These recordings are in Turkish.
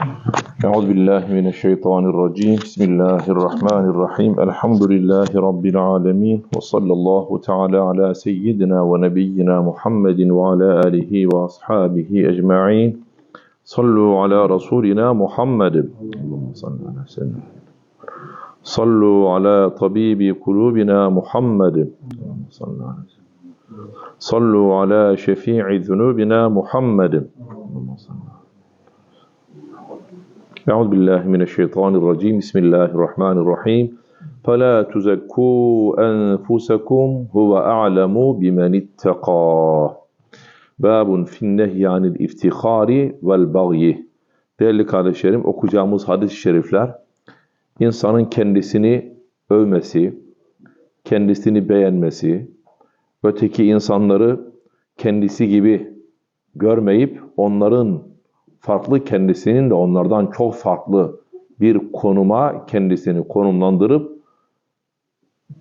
أعوذ بالله من الشيطان الرجيم بسم الله الرحمن الرحيم الحمد لله رب العالمين وصلى الله تعالى على سيدنا ونبينا محمد وعلى آله وأصحابه أجمعين صلوا على رسولنا محمد اللهم صل على سيدنا صلوا على طبيب قلوبنا محمد اللهم صل على سيدنا صلوا على شفيع ذنوبنا محمد اللهم صل على Euzu billahi mineşşeytanirracim. Bismillahirrahmanirrahim. Fela tuzekku enfusakum huve a'lemu bimen ittaka. Babun fin nehyi anil iftihari vel bagyi. Değerli kardeşlerim okuyacağımız hadis-i şerifler insanın kendisini övmesi, kendisini beğenmesi, öteki insanları kendisi gibi görmeyip onların farklı kendisinin de onlardan çok farklı bir konuma kendisini konumlandırıp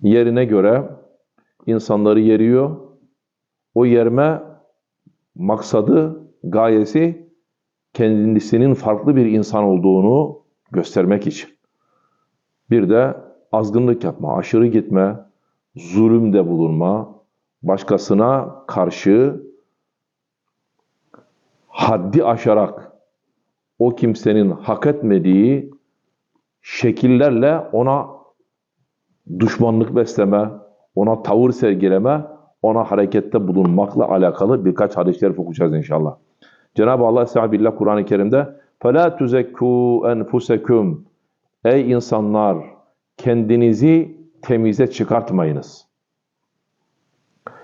yerine göre insanları yeriyor. O yerme maksadı, gayesi kendisinin farklı bir insan olduğunu göstermek için. Bir de azgınlık yapma, aşırı gitme, zulümde bulunma, başkasına karşı haddi aşarak o kimsenin hak etmediği şekillerle ona düşmanlık besleme, ona tavır sergileme, ona harekette bulunmakla alakalı birkaç hadis-i şerif okuyacağız inşallah. Cenab-ı Allah Estağfirullah Kur'an-ı Kerim'de فَلَا تُزَكُّوا اَنْفُسَكُمْ Ey insanlar! Kendinizi temize çıkartmayınız.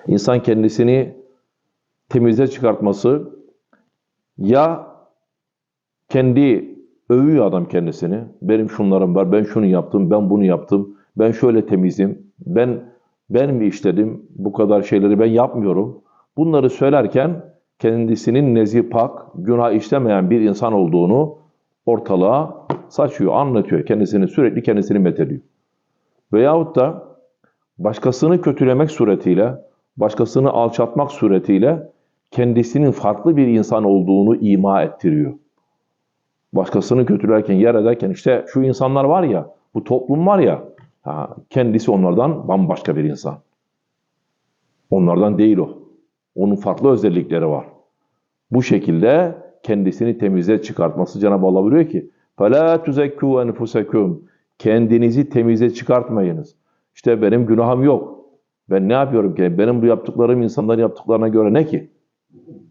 İnsan kendisini temize çıkartması ya kendi övüyor adam kendisini. Benim şunlarım var, ben şunu yaptım, ben bunu yaptım, ben şöyle temizim, ben ben mi işledim, bu kadar şeyleri ben yapmıyorum. Bunları söylerken kendisinin nezih pak, günah işlemeyen bir insan olduğunu ortalığa saçıyor, anlatıyor. Kendisini sürekli kendisini methediyor. Veyahut da başkasını kötülemek suretiyle, başkasını alçatmak suretiyle kendisinin farklı bir insan olduğunu ima ettiriyor Başkasını kötülerken, yer ederken işte şu insanlar var ya, bu toplum var ya, ha, kendisi onlardan bambaşka bir insan. Onlardan değil o. Onun farklı özellikleri var. Bu şekilde kendisini temize çıkartması Cenab-ı Allah buyuruyor ki فَلَا تُزَكُّوا اَنْفُسَكُمْ Kendinizi temize çıkartmayınız. İşte benim günahım yok. Ben ne yapıyorum ki? Benim bu yaptıklarım insanların yaptıklarına göre ne ki?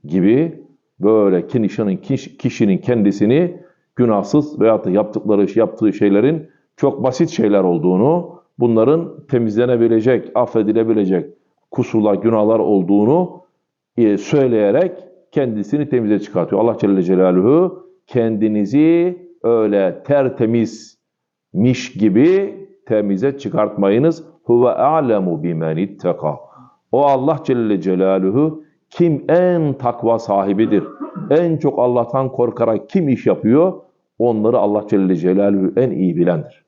Gibi böyle kişinin, kişinin kendisini günahsız veyahut da yaptıkları, yaptığı şeylerin çok basit şeyler olduğunu, bunların temizlenebilecek, affedilebilecek kusurlar, günahlar olduğunu e, söyleyerek kendisini temize çıkartıyor. Allah Celle Celaluhu kendinizi öyle tertemizmiş gibi temize çıkartmayınız. Huve a'lemu bimen itteka. O Allah Celle Celaluhu kim en takva sahibidir, en çok Allah'tan korkarak kim iş yapıyor, onları Allah Celle Celaluhu en iyi bilendir.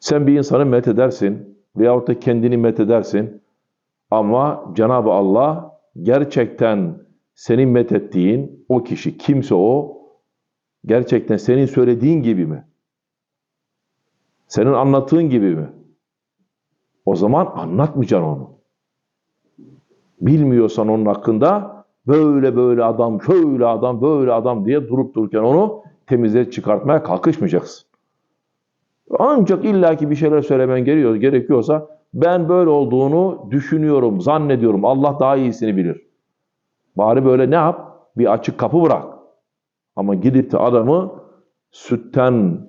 Sen bir insanı met edersin veyahut da kendini met edersin ama Cenab-ı Allah gerçekten senin met ettiğin o kişi kimse o gerçekten senin söylediğin gibi mi? Senin anlattığın gibi mi? O zaman anlatmayacaksın onu. Bilmiyorsan onun hakkında böyle böyle adam, şöyle adam, böyle adam diye durup dururken onu temize çıkartmaya kalkışmayacaksın. Ancak illaki bir şeyler söylemen gerekiyor, gerekiyorsa ben böyle olduğunu düşünüyorum, zannediyorum. Allah daha iyisini bilir. Bari böyle ne yap? Bir açık kapı bırak. Ama gidip de adamı sütten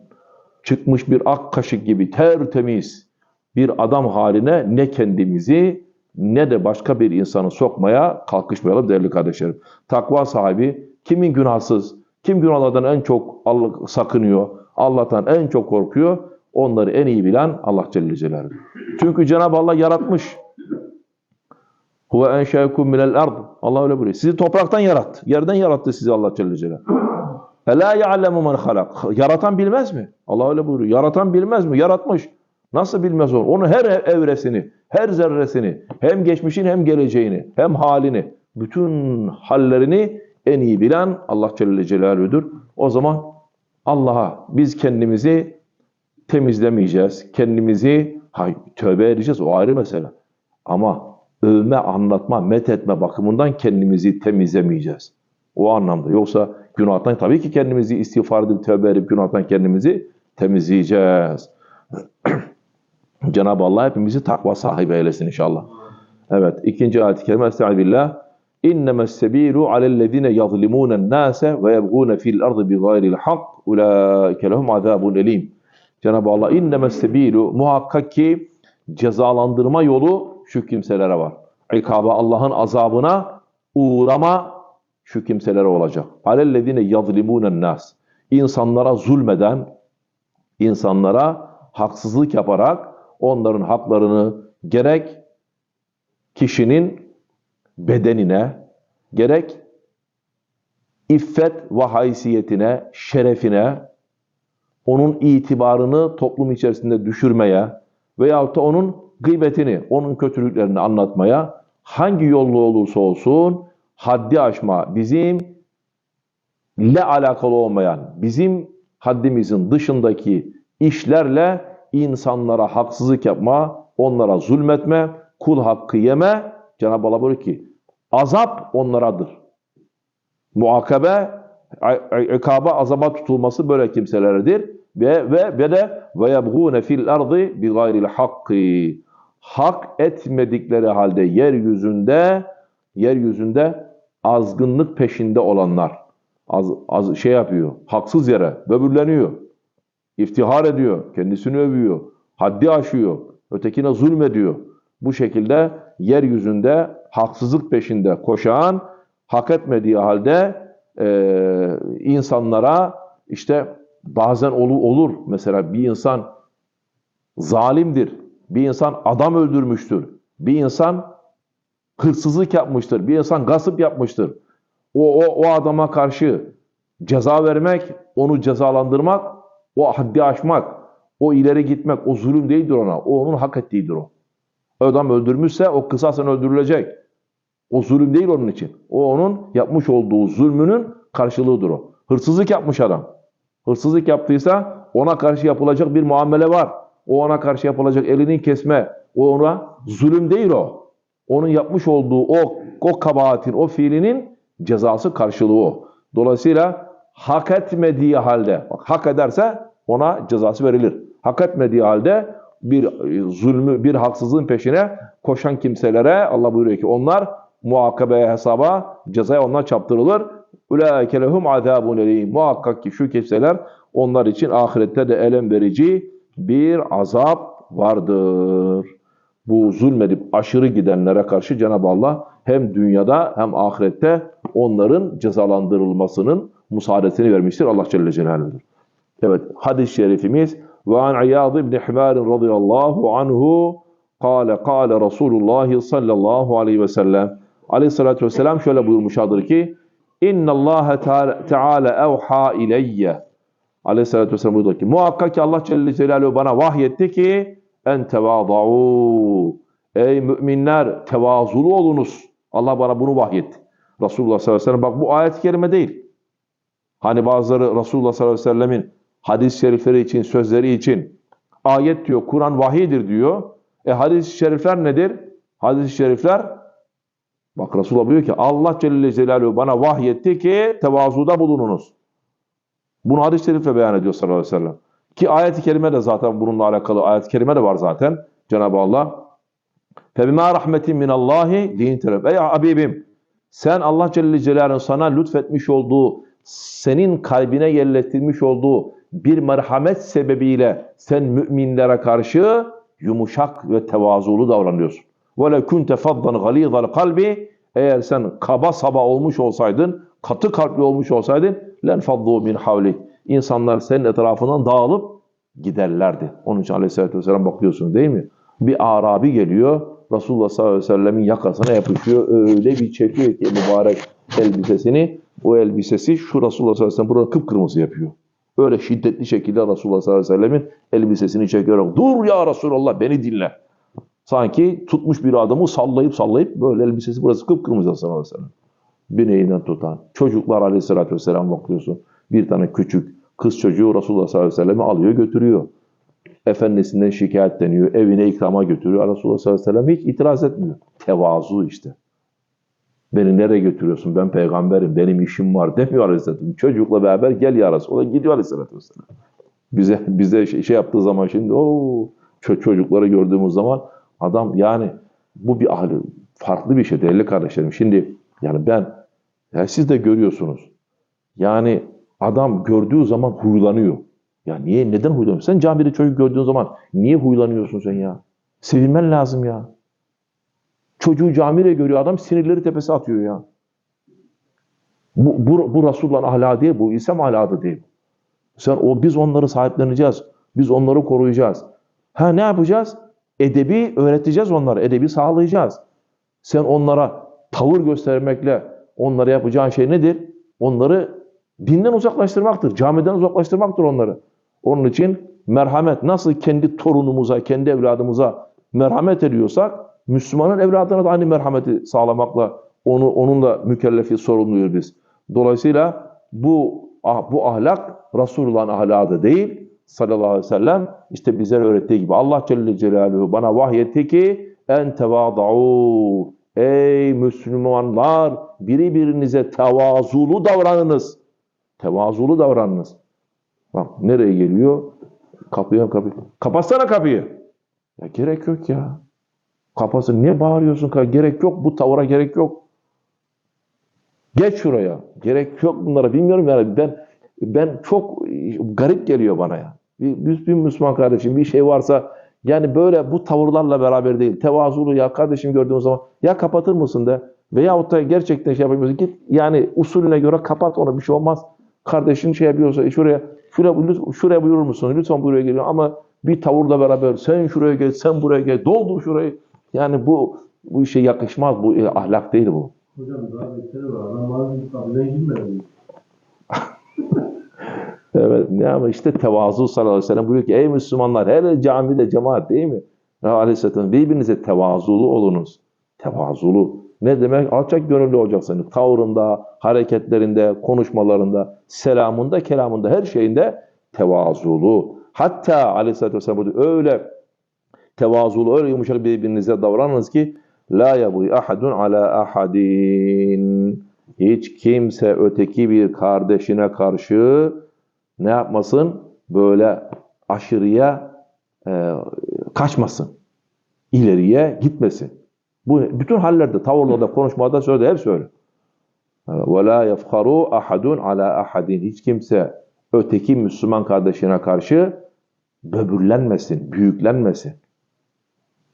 çıkmış bir ak kaşık gibi tertemiz bir adam haline ne kendimizi ne de başka bir insanı sokmaya kalkışmayalım değerli kardeşlerim. Takva sahibi kimin günahsız, kim günahlardan en çok Allah sakınıyor, Allah'tan en çok korkuyor, onları en iyi bilen Allah Celle Celaluhu. Çünkü Cenab-ı Allah yaratmış. Huve enşekum minel ard. Allah öyle buyuruyor. Sizi topraktan yarattı. Yerden yarattı sizi Allah Celle Celaluhu. Ela ya'lemu men halak. Yaratan bilmez mi? Allah öyle buyuruyor. Yaratan bilmez mi? Yaratmış. Nasıl bilmez onu? Onun her evresini, her zerresini, hem geçmişin hem geleceğini, hem halini, bütün hallerini en iyi bilen Allah Celle Celaluhu'dur. O zaman Allah'a biz kendimizi temizlemeyeceğiz. Kendimizi hay, tövbe edeceğiz. O ayrı mesele. Ama övme, anlatma, methetme bakımından kendimizi temizlemeyeceğiz. O anlamda. Yoksa günahtan tabii ki kendimizi istiğfar edip tövbe edip günahtan kendimizi temizleyeceğiz. Cenab-ı Allah hepimizi takva sahibi eylesin inşallah. Evet. ikinci ayet-i kerime. Estağfirullah. İnnemes sebilu alellezine yazlimunen nase ve yebgûne fil ardı bi gayril hak. Ulaike lehum azabun elim. Cenab-ı Allah innemes sebilu muhakkak ki cezalandırma yolu şu kimselere var. İkaba Allah'ın azabına uğrama şu kimselere olacak. Alellezine yazlimunen nas. İnsanlara zulmeden, insanlara haksızlık yaparak onların haklarını gerek kişinin bedenine, gerek iffet ve haysiyetine, şerefine, onun itibarını toplum içerisinde düşürmeye veyahut da onun gıybetini, onun kötülüklerini anlatmaya hangi yollu olursa olsun haddi aşma bizim ile alakalı olmayan, bizim haddimizin dışındaki işlerle insanlara haksızlık yapma, onlara zulmetme, kul hakkı yeme, Cenab-ı Allah buyuruyor ki azap onlaradır. Muakabe, ikaba, azaba tutulması böyle kimselerdir. Ve ve ve de ve yebgûne fil ardı bi gayril hakkı. Hak etmedikleri halde yeryüzünde yeryüzünde azgınlık peşinde olanlar. Az, az şey yapıyor. Haksız yere böbürleniyor. İftihar ediyor. Kendisini övüyor. Haddi aşıyor. Ötekine zulmediyor. Bu şekilde yeryüzünde haksızlık peşinde koşan, hak etmediği halde e, insanlara işte bazen olur, olur. Mesela bir insan zalimdir. Bir insan adam öldürmüştür. Bir insan hırsızlık yapmıştır. Bir insan gasp yapmıştır. O, o, o adama karşı ceza vermek, onu cezalandırmak, o haddi aşmak, o ileri gitmek, o zulüm değildir ona. O onun hak ettiğidir o. Adam öldürmüşse o kısasen öldürülecek. O zulüm değil onun için. O onun yapmış olduğu zulmünün karşılığıdır o. Hırsızlık yapmış adam. Hırsızlık yaptıysa ona karşı yapılacak bir muamele var. O ona karşı yapılacak elini kesme. O ona zulüm değil o. Onun yapmış olduğu o, o kabahatin, o fiilinin cezası karşılığı o. Dolayısıyla hak etmediği halde, bak hak ederse ona cezası verilir. Hak etmediği halde bir zulmü, bir haksızlığın peşine koşan kimselere Allah buyuruyor ki onlar muhakabeye hesaba cezaya onlar çaptırılır. Ulaike lehum azabun elim. Muhakkak ki şu kimseler onlar için ahirette de elem verici bir azap vardır. Bu zulmedip aşırı gidenlere karşı Cenab-ı Allah hem dünyada hem ahirette onların cezalandırılmasının müsaadesini vermiştir. Allah Celle Celaluhu'dur. Evet, hadis-i şerifimiz ve an İyad ibn Himar radıyallahu anhu kâle kâle Resulullah sallallahu aleyhi ve sellem aleyhissalatü vesselam şöyle buyurmuşadır ki İnna Allah Teala evha ileyye Aleyhissalatü vesselam buyurdu ki muhakkak ki Allah Celle Celaluhu bana vahyetti ki en tevâda'û Ey müminler tevazulu olunuz. Allah bana bunu vahyetti. Resulullah sallallahu aleyhi ve sellem bak bu ayet-i kerime değil. Hani bazıları Resulullah sallallahu aleyhi ve sellemin hadis-i şerifleri için, sözleri için ayet diyor, Kur'an vahidir diyor. E hadis-i şerifler nedir? Hadis-i şerifler bak Resulullah diyor ki Allah Celle Celaluhu bana vahyetti ki tevazuda bulununuz. Bunu hadis-i şerifle beyan ediyor sallallahu aleyhi ve sellem. Ki ayet-i kerime de zaten bununla alakalı ayet-i kerime de var zaten. Cenab-ı Allah فَبِمَا رَحْمَةٍ مِنَ اللّٰهِ din teref. Ey Habibim sen Allah Celle Celaluhu'nun sana lütfetmiş olduğu, senin kalbine yerleştirmiş olduğu bir merhamet sebebiyle sen müminlere karşı yumuşak ve tevazulu davranıyorsun. وَلَا كُنْتَ فَضَّنْ غَلِيظَ الْقَلْبِ Eğer sen kaba saba olmuş olsaydın, katı kalpli olmuş olsaydın len faddu min havlik. İnsanlar senin etrafından dağılıp giderlerdi. Onun için Aleyhisselatü Vesselam bakıyorsun değil mi? Bir Arabi geliyor, Resulullah sallallahu aleyhi ve sellemin yakasına yapışıyor. Öyle bir çekiyor ki mübarek elbisesini. O elbisesi şu Resulullah sallallahu aleyhi ve sellem burada kıpkırmızı yapıyor. Öyle şiddetli şekilde Resulullah sallallahu aleyhi ve sellemin elbisesini çekiyor. Dur ya Resulallah beni dinle. Sanki tutmuş bir adamı sallayıp sallayıp böyle elbisesi burası kıpkırmızı sallallahu aleyhi ve sellem. bineğinden tutan. Çocuklar aleyhissalatü vesselam bakıyorsun. Bir tane küçük kız çocuğu Resulullah sallallahu aleyhi ve sellem'i alıyor götürüyor. Efendisinden şikayetleniyor. Evine ikrama götürüyor. Resulullah sallallahu aleyhi ve sellem hiç itiraz etmiyor. Tevazu işte. Beni nereye götürüyorsun? Ben peygamberim. Benim işim var demiyor aleyhissalatü. Çocukla beraber gel ya Resulullah. Gidiyor aleyhissalatü vesselam. Bize, bize şey, şey yaptığı zaman şimdi o çocukları gördüğümüz zaman adam yani bu bir ahli, farklı bir şey değerli kardeşlerim. Şimdi yani ben ya siz de görüyorsunuz. Yani adam gördüğü zaman huylanıyor. Ya niye neden huylanıyorsun? Sen camide çocuk gördüğün zaman niye huylanıyorsun sen ya? Sevinmen lazım ya. Çocuğu camide görüyor adam sinirleri tepesi atıyor ya. Bu, bu, bu Resulullah'ın ahlakı değil, bu İslam ahlakı değil. Sen o biz onları sahipleneceğiz. Biz onları koruyacağız. Ha ne yapacağız? Edebi öğreteceğiz onlara. Edebi sağlayacağız. Sen onlara tavır göstermekle onlara yapacağın şey nedir? Onları dinden uzaklaştırmaktır. Camiden uzaklaştırmaktır onları. Onun için merhamet nasıl kendi torunumuza, kendi evladımıza merhamet ediyorsak Müslümanın evladına da aynı merhameti sağlamakla onu onunla mükellefi sorumluyuz biz. Dolayısıyla bu ah, bu ahlak Resulullah'ın ahlakı değil sallallahu aleyhi ve sellem işte bizlere öğrettiği gibi Allah Celle Celaluhu bana vahyetti ki en tevada'u ey Müslümanlar birbirinize tevazulu davranınız. Tevazulu davranınız. Bak nereye geliyor? Kapıya kapı. Kapatsana kapıyı. Ya gerek yok ya. Kapasın. Niye bağırıyorsun? Gerek yok. Bu tavıra gerek yok. Geç şuraya. Gerek yok bunlara. Bilmiyorum yani ben ben çok garip geliyor bana ya. Bir, bir Müslüman kardeşim bir şey varsa yani böyle bu tavırlarla beraber değil. Tevazulu ya kardeşim gördüğün zaman ya kapatır mısın de veyahut da gerçekten şey yapamıyorsun. Git yani usulüne göre kapat onu bir şey olmaz. Kardeşin şey yapıyorsa şuraya şuraya, şuraya buyurur musun? Lütfen buraya geliyor ama bir tavırla beraber sen şuraya gel, sen buraya gel, doldur şurayı. Yani bu bu işe yakışmaz. Bu e, ahlak değil bu. Hocam daha beteri var. Adam bazı kabine girmedi. Evet ne ama işte tevazu sallallahu aleyhi ve sellem buyuruyor ki ey Müslümanlar her camide cemaat değil mi? Ya aleyhisselam birbirinize tevazulu olunuz. Tevazulu. Ne demek? Alçak gönüllü olacaksınız. Tavrında, hareketlerinde, konuşmalarında, selamında, kelamında, her şeyinde tevazulu. Hatta aleyhisselatü vesselam öyle tevazulu öyle yumuşak birbirinize davranınız ki la yabghi ahadun ala ahadin. Hiç kimse öteki bir kardeşine karşı ne yapmasın? Böyle aşırıya e, kaçmasın. İleriye gitmesin. Bu bütün hallerde, tavırlarda, konuşmada, sözde hep söyle. E, Ve la yefharu ahadun ala ahadin. Hiç kimse öteki Müslüman kardeşine karşı böbürlenmesin, büyüklenmesin.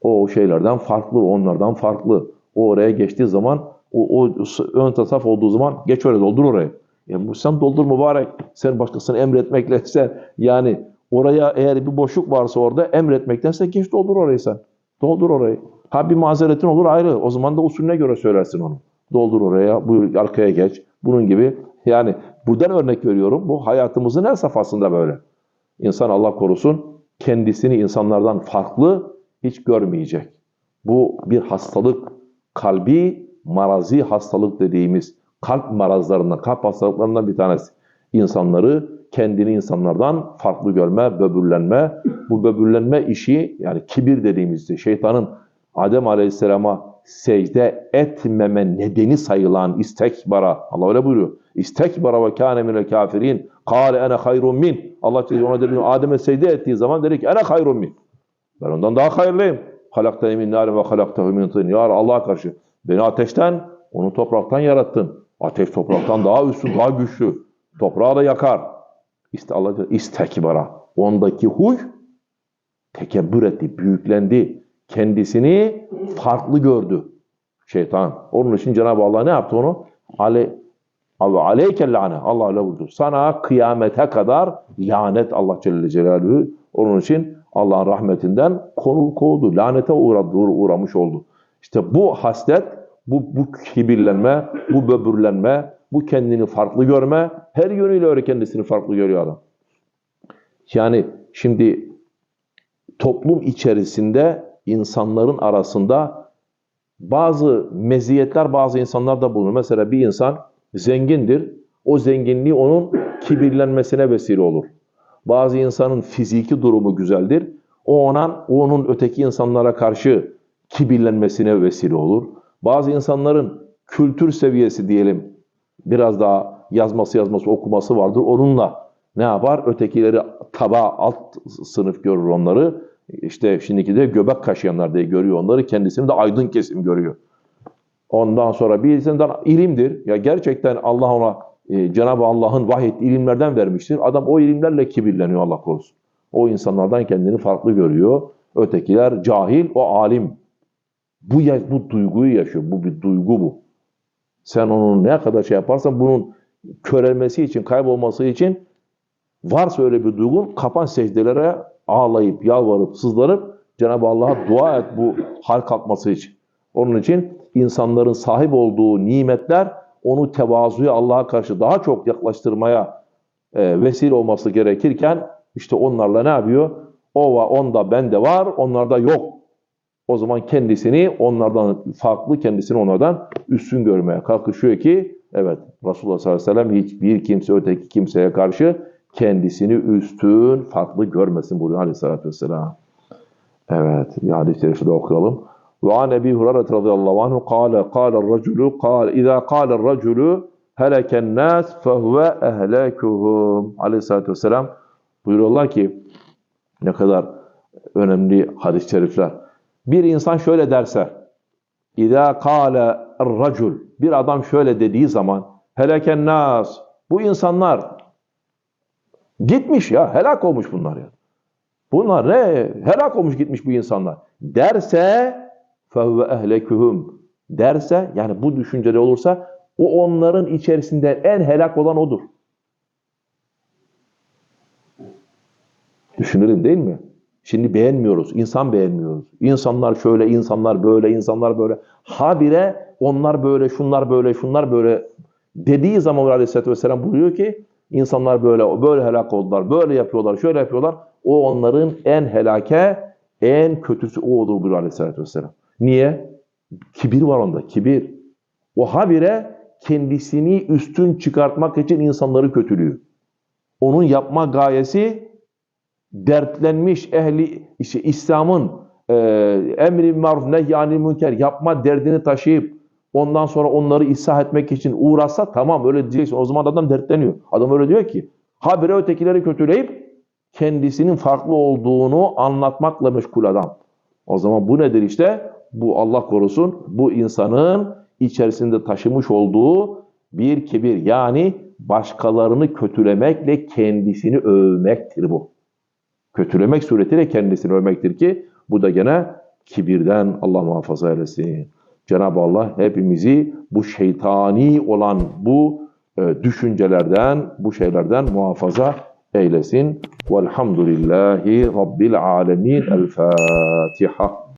O şeylerden farklı, onlardan farklı. O oraya geçtiği zaman, o, o ön tasaf olduğu zaman geç oraya doldur orayı. Bu sen doldur mübarek. Sen başkasını emretmekle sen yani oraya eğer bir boşluk varsa orada emretmektense geç doldur orayı sen. Doldur orayı. Ha bir mazeretin olur ayrı. O zaman da usulüne göre söylersin onu. Doldur oraya, bu arkaya geç. Bunun gibi. Yani buradan örnek veriyorum. Bu hayatımızın her safhasında böyle. İnsan Allah korusun kendisini insanlardan farklı hiç görmeyecek. Bu bir hastalık, kalbi marazi hastalık dediğimiz kalp marazlarından, kalp hastalıklarından bir tanesi. İnsanları kendini insanlardan farklı görme, böbürlenme. Bu böbürlenme işi yani kibir dediğimizde şeytanın Adem Aleyhisselam'a secde etmeme nedeni sayılan istekbara. Allah öyle buyuruyor. İstekbara ve kâne minel kafirin. Kâle ene hayrun min. Allah ona dedi Adem'e secde ettiği zaman dedi ki ene hayrun min. Ben ondan daha hayırlıyım. Halaktani min nârin ve halaktahu min tîn. Ya Allah'a karşı beni ateşten, onu topraktan yarattın. Ateş topraktan daha üstün, daha güçlü. Toprağı da yakar. İşte Allah istekbara. Ondaki huy tekebbür etti, büyüklendi. Kendisini farklı gördü şeytan. Onun için Cenab-ı Allah ne yaptı onu? Ale, Allah aleyke lane. Allah öyle buyurdu. Sana kıyamete kadar lanet Allah Celle Celaluhu. Onun için Allah'ın rahmetinden konu kovdu. Lanete uğradı, uğramış oldu. İşte bu haslet bu, bu kibirlenme, bu böbürlenme, bu kendini farklı görme, her yönüyle öyle kendisini farklı görüyor adam. Yani şimdi toplum içerisinde insanların arasında bazı meziyetler bazı insanlarda bulunur. Mesela bir insan zengindir. O zenginliği onun kibirlenmesine vesile olur. Bazı insanın fiziki durumu güzeldir. O ona, onun öteki insanlara karşı kibirlenmesine vesile olur. Bazı insanların kültür seviyesi diyelim biraz daha yazması yazması okuması vardır. Onunla ne yapar? Ötekileri taba alt sınıf görür onları. İşte şimdiki de göbek kaşıyanlar diye görüyor onları. Kendisini de aydın kesim görüyor. Ondan sonra bir insandan ilimdir. Ya gerçekten Allah ona e, Cenab-ı Allah'ın vahyettiği ilimlerden vermiştir. Adam o ilimlerle kibirleniyor Allah korusun. O insanlardan kendini farklı görüyor. Ötekiler cahil, o alim. Bu, bu duyguyu yaşıyor. Bu bir duygu bu. Sen onun ne kadar şey yaparsan bunun körelmesi için, kaybolması için varsa öyle bir duygun kapan secdelere ağlayıp, yalvarıp, sızlanıp Cenab-ı Allah'a dua et bu hal kalkması için. Onun için insanların sahip olduğu nimetler onu tevazuya Allah'a karşı daha çok yaklaştırmaya e, vesile olması gerekirken işte onlarla ne yapıyor? O var, onda bende var, onlarda yok. O zaman kendisini onlardan farklı, kendisini onlardan üstün görmeye kalkışıyor ki evet Resulullah sallallahu aleyhi ve sellem hiçbir kimse öteki kimseye karşı kendisini üstün, farklı görmesin buyuruyor aleyhissalatü vesselam. Evet, bir hadis-i şerifi de okuyalım. Ve an Ebi Hureyre radıyallahu anhu kâle kâle raculu kâle izâ kâle raculu heleken nâs fehuve ehlekuhum. Aleyhissalatü vesselam buyuruyorlar ki ne kadar önemli hadis-i şerifler. Bir insan şöyle derse İzâ kâle racul bir adam şöyle dediği zaman heleken nâs bu insanlar gitmiş ya helak olmuş bunlar ya. Bunlar ne? Helak olmuş gitmiş bu insanlar. Derse fevve ehlekuhum derse yani bu düşüncede olursa o onların içerisinde en helak olan odur. Düşünelim değil mi? Şimdi beğenmiyoruz. insan beğenmiyoruz. İnsanlar şöyle, insanlar böyle, insanlar böyle. Habire onlar böyle, şunlar böyle, şunlar böyle dediği zaman Aleyhisselatü Vesselam buyuruyor ki insanlar böyle, böyle helak oldular, böyle yapıyorlar, şöyle yapıyorlar. O onların en helake, en kötüsü o olur buyuruyor Aleyhisselatü Vesselam. Niye? Kibir var onda, kibir. O habire kendisini üstün çıkartmak için insanları kötülüyor. Onun yapma gayesi dertlenmiş ehli işte İslam'ın e, emri maruf nehyanil münker yapma derdini taşıyıp ondan sonra onları ıslah etmek için uğraşsa tamam öyle diyeceksin. O zaman adam dertleniyor. Adam öyle diyor ki habire ötekileri kötüleyip kendisinin farklı olduğunu anlatmakla meşgul adam. O zaman bu nedir işte? Bu Allah korusun bu insanın içerisinde taşımış olduğu bir kibir yani başkalarını kötülemekle kendisini övmektir bu. Kötülemek suretiyle kendisini övmektir ki bu da gene kibirden Allah muhafaza eylesin. Cenab-ı Allah hepimizi bu şeytani olan bu e, düşüncelerden, bu şeylerden muhafaza eylesin. Velhamdülillahi Rabbil alemin. El Fatiha.